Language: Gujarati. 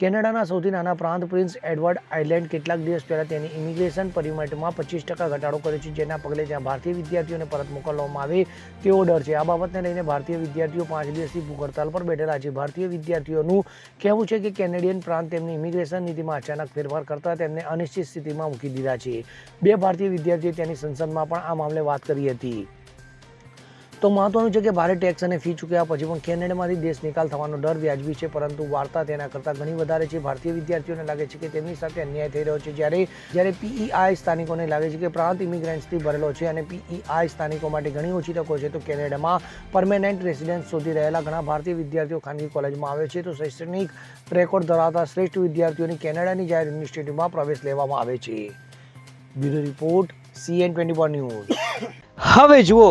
કેનેડાના સૌથી નાના પ્રાંત પ્રિન્સ એડવર્ડ આઇલેન્ડ કેટલાક દિવસ પહેલા તેની ઇમિગ્રેશન પરિમેટમાં પચીસ ટકા ઘટાડો કર્યો છે, જેના પગલે ત્યાં ભારતીય વિદ્યાર્થીઓને પરત મોકલવામાં આવે તેવો ડર છે. આ બાબતને લઈને ભારતીય વિદ્યાર્થીઓ પાંચ દિવસથી ભૂખ હડતાલ પર બેઠેલા છે. ભારતીય વિદ્યાર્થીઓનું કહેવું છે કે કેનેડિયન પ્રાંત તેમની ઇમિગ્રેશન નીતિમાં અચાનક ફેરફાર કરતા તેમને અનિશ્ચિત સ્થિતિમાં મૂકી દીધા છે. બે ભારતીય વિદ્યાર્થીઓ તેની સંસદમાં પણ આ મામલે વાત કરી હતી. તો મહત્વનું છે કે ભારે ટેક્સ અને ફી ચૂક્યા પછી પણ કેનેડામાંથી દેશ નિકાલ થવાનો ડર વ્યાજબી છે, પરંતુ વાર્તા તેના કરતાં ઘણી વધારે છે. ભારતીય વિદ્યાર્થીઓને લાગે છે કે તેમની સાથે અન્યાય થઈ રહ્યો છે. જ્યારે જ્યારે પીઈઆઈ સ્થાનિકોને લાગે છે કે પ્રાંત ઇમિગ્રન્ટ્સથી ભરેલો છે અને પીઈઆઈ સ્થાનિકો માટે ઘણી ઓછી તકો છે, તો કેનેડામાં પરમેનન્ટ રેસિડેન્સ શોધી રહેલા ઘણા ભારતીય વિદ્યાર્થીઓ ખાનગી કોલેજમાં આવે છે. તો શૈક્ષણિક રેકોર્ડ ધરાવતા શ્રેષ્ઠ વિદ્યાર્થીઓની કેનેડાની જાહેર યુનિવર્સિટીમાં પ્રવેશ લેવામાં આવે છે. Bureau report CN twenty news. હવે જુઓ